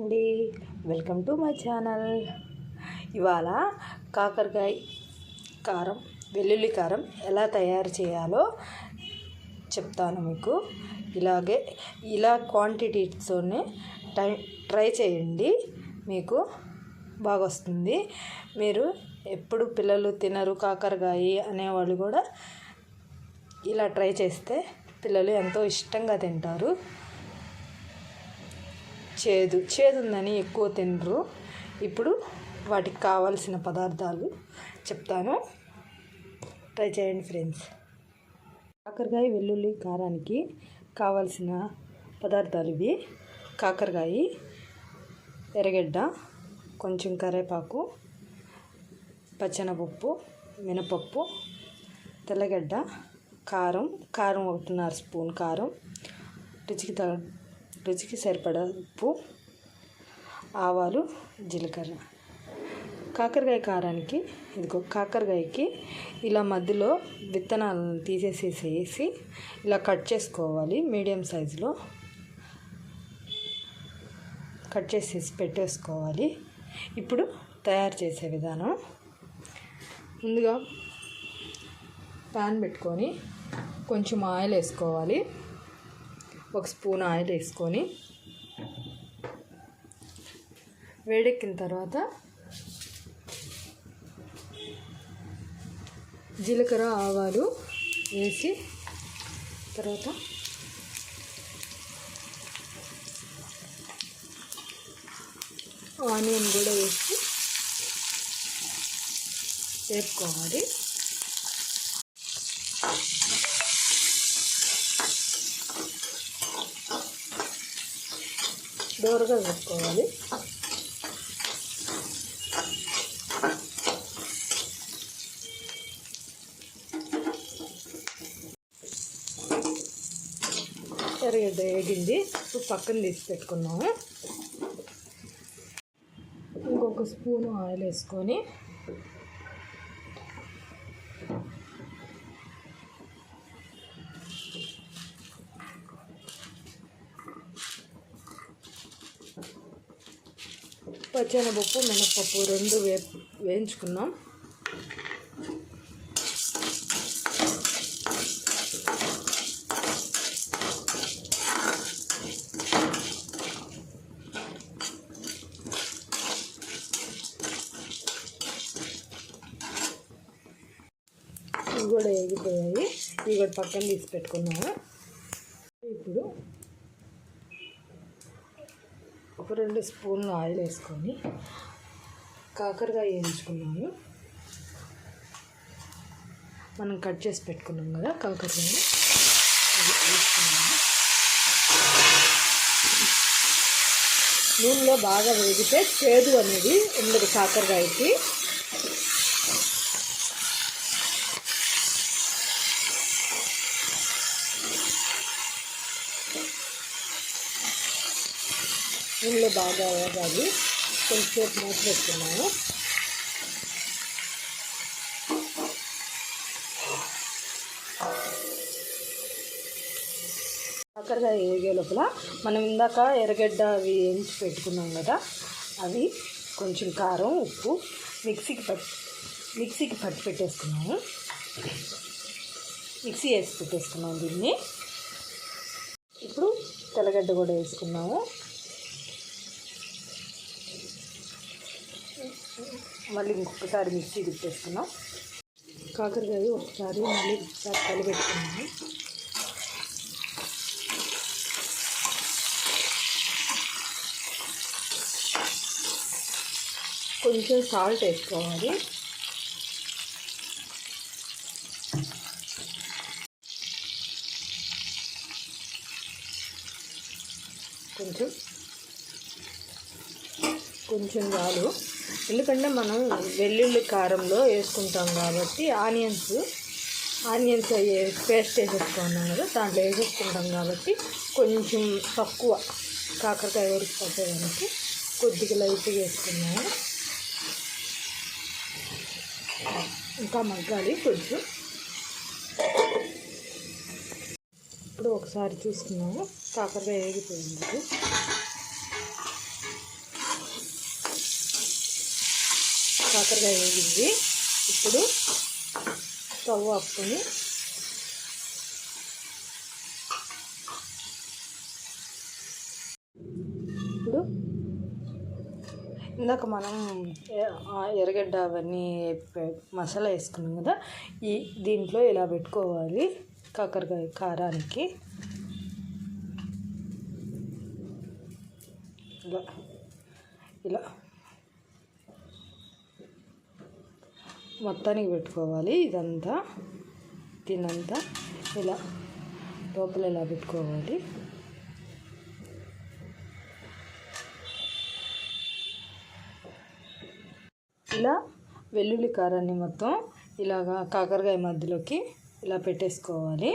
అండి. Welcome to my channel ఇవాళ కాకరకాయ కారం వెల్లుల్లి కారం ఎలా తయారు చేయాలో చెప్తాను మీకు. ఇలాగే ఇలా క్వాంటిటీతోనే టై ట్రై చేయండి. మీకు బాగా వస్తుంది మీరు ఎప్పుడు పిల్లలు తినరు కాకరకాయ అనేవాళ్ళు కూడా ఇలా ట్రై చేస్తే పిల్లలు ఎంతో ఇష్టంగా తింటారు. చేదు చేదు ఉందని ఎక్కువ తినరు. ఇప్పుడు వాటికి కావాల్సిన పదార్థాలు చెప్తాను. ట్రై చేయండి ఫ్రెండ్స్. కాకరకాయ వెల్లుల్లి కారానికి కావాల్సిన పదార్థాలు ఇవి. కాకరకాయ ఎర్రగడ్డ కొంచెం కరివేపాకు పచ్చనపప్పు మినపప్పు తెల్లగడ్డ కారం కారం ఒకటిన్నర స్పూన్ కారం రుచికి తగ రుచికి సరిపడా ఉప్పు ఆవాలు జీలకర్ర. కాకరకాయ కారానికి ఇదిగో కాకరకాయకి ఇలా మధ్యలో విత్తనాలను తీసేసేసి ఇలా కట్ చేసుకోవాలి మీడియం సైజులో. కట్ చేసేసి పెట్టేసుకోవాలి. ఇప్పుడు తయారు చేసే విధానం. ముందుగా ప్యాన్ పెట్టుకొని కొంచెం ఆయిల్ వేసుకోవాలి. ఒక స్పూన్ ఆయిల్ వేసుకొని వేడెక్కిన తర్వాత జీలకర్ర ఆవాలు వేసి తర్వాత ఆనియన్ కూడా వేసి వేపుకోవాలి. దోరగా పెట్టుకోవాలి సరిగ్గా వేగింది. ఇప్పుడు పక్కన తీసి పెట్టుకున్నాము. ఇంకొక స్పూను ఆయిల్ వేసుకొని పచ్చెనపప్పు మినపప్పు రెండు వే వేయించుకున్నాం ఇవి కూడా వేగిపోయాయి. ఇవి కూడా పక్కన తీసి పెట్టుకున్నాము ఇప్పుడు ఒక రెండు స్పూన్లు ఆయిల్ వేసుకొని కాకరకాయ వేయించుకున్నాము మనం కట్ చేసి పెట్టుకున్నాం కదా కాకరకాయ వేసుకున్నాము నూనెలో బాగా వేగితే చేదు అనేది ఉండదు కాకరకాయకి. నూనెలో బాగా వేగాలి. కొంచెంసేపు మూత పెట్టుకున్నాను. కాకరకాయ వేగే లోపల మనం ఇందాక ఎర్రగడ్డ అవి వేయించి పెట్టుకున్నాం కదా అవి కొంచెం కారం ఉప్పు మిక్సీకి పట్టి మిక్సీకి పట్టి పెట్టేసుకున్నాము. మిక్సీ వేసి పెట్టేసుకున్నాం దీన్ని. ఇప్పుడు తెల్లగడ్డ కూడా వేసుకున్నాము. మళ్ళీ ఇంకొకసారి మిక్సీ తిప్పేసుకున్నాం కాకరకాయ ఒకసారి మళ్ళీ ఒకసారి కలిపెట్టుకున్నాము కొంచెం సాల్ట్ వేసుకోవాలి. కొంచెం కొంచెం చాలు ఎందుకంటే మనం వెల్లుల్లి కారంలో వేసుకుంటాం కాబట్టి ఆనియన్స్ ఆనియన్స్ అవి పేస్ట్ వేసేసుకున్నాం కదా దాంట్లో వేసేసుకుంటాం కాబట్టి కొంచెం తక్కువ కాకరకాయ ఉడికిపోయేదానికి కొద్దిగా లైట్గా వేసుకున్నాము. ఇంకా మగ్గాలి కొంచెం. ఇప్పుడు ఒకసారి చూసుకున్నాము కాకరకాయ వేగిపోయింది. కాకరకాయ వేగింది. ఇప్పుడు స్టవ్ ఆపుకొని ఇప్పుడు ఇందాక మనం ఎర్రగడ్డ అవన్నీ మసాలా వేసుకున్నాం కదా ఈ దీంట్లో ఇలా పెట్టుకోవాలి కాకరకాయ కారానికి. ఇలా ఇలా. మొత్తానికి పెట్టుకోవాలి. ఇదంతా దీనంతా ఇలా లోపల ఇలా పెట్టుకోవాలి. ఇలా వెల్లుల్లి కారాన్ని మొత్తం ఇలాగా కాకరకాయ మధ్యలోకి ఇలా పెట్టేసుకోవాలి.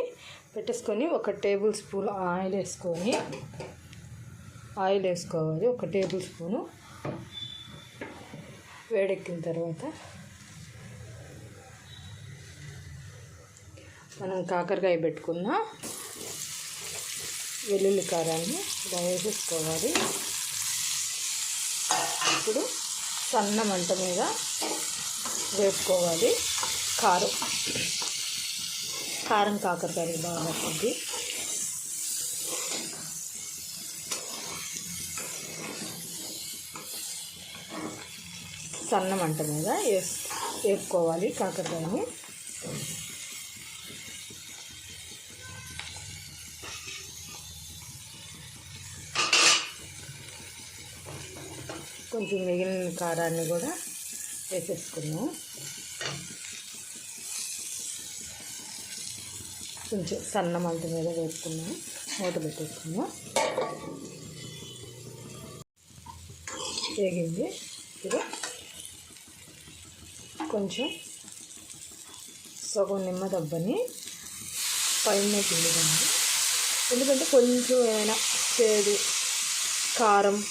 పెట్టేసుకొని ఒక టేబుల్ స్పూన్ ఆయిల్ వేసుకొని ఆయిల్ వేసుకోవాలి. ఒక టేబుల్ స్పూను వేడెక్కిన తర్వాత మనం కాకరకాయ పెట్టుకున్న వెల్లుల్లి కారాన్ని ఇలా వేసేసుకోవాలి. ఇప్పుడు సన్న మంట మీద వేసుకోవాలి కారం. కారం కాకరకాయ బాగా పడుతుంది సన్న మంట మీద వేస్ వేసుకోవాలి కాకరకాయని. కొంచెం మిగిలిన కారాన్ని కూడా వేసేసుకున్నాం. కొంచెం సన్న మంట మీద వేసుకున్నాం. మూత పెట్టేసుకున్నాం. వేగింది. ఇప్పుడు కొంచెం సగం నిమ్మ దబ్బని పైన పిండుదండి ఎందుకంటే కొంచెం ఏమైనా చేదు కారం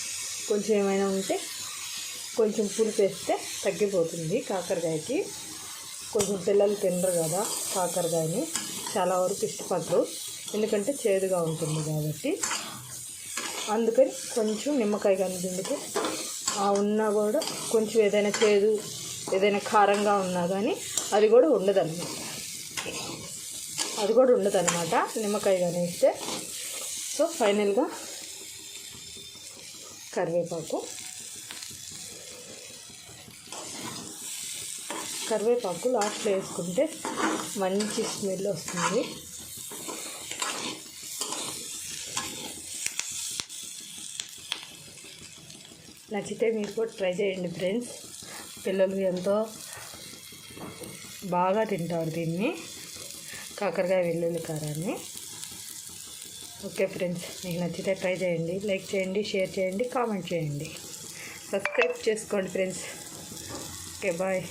కొంచెం ఏమైనా ఉంటే కొంచెం పులుపు వేస్తే తగ్గిపోతుంది కాకరకాయకి. కొంచెం పిల్లలు తినరు కదా కాకరకాయని. చాలా వరకు ఇష్టపడరు. ఎందుకంటే చేదుగా ఉంటుంది కాబట్టి. అందుకని కొంచెం నిమ్మకాయ కనిపిందుకు ఆ ఉన్నా కూడా కొంచెం ఏదైనా చేదు ఏదైనా కారంగా ఉన్నా కానీ అది కూడా ఉండదన్నమాట. అది కూడా ఉండదన్నమాట. నిమ్మకాయ కానీ ఇస్తే సో ఫైనల్గా కరివేపాకు. కరివేపాకు లాస్ట్లో వేసుకుంటే మంచి స్మెల్ వస్తుంది. నచ్చితే మీరు కూడా ట్రై చేయండి ఫ్రెండ్స్. పిల్లలు ఎంతో బాగా తింటారు దీన్ని కాకరకాయ వెల్లుల్లి కారాన్ని. ఓకే ఫ్రెండ్స్ మీకు నచ్చితే ట్రై చేయండి లైక్ చేయండి షేర్ చేయండి కామెంట్ చేయండి. సబ్స్క్రైబ్ చేసుకోండి ఫ్రెండ్స్. Okay bye.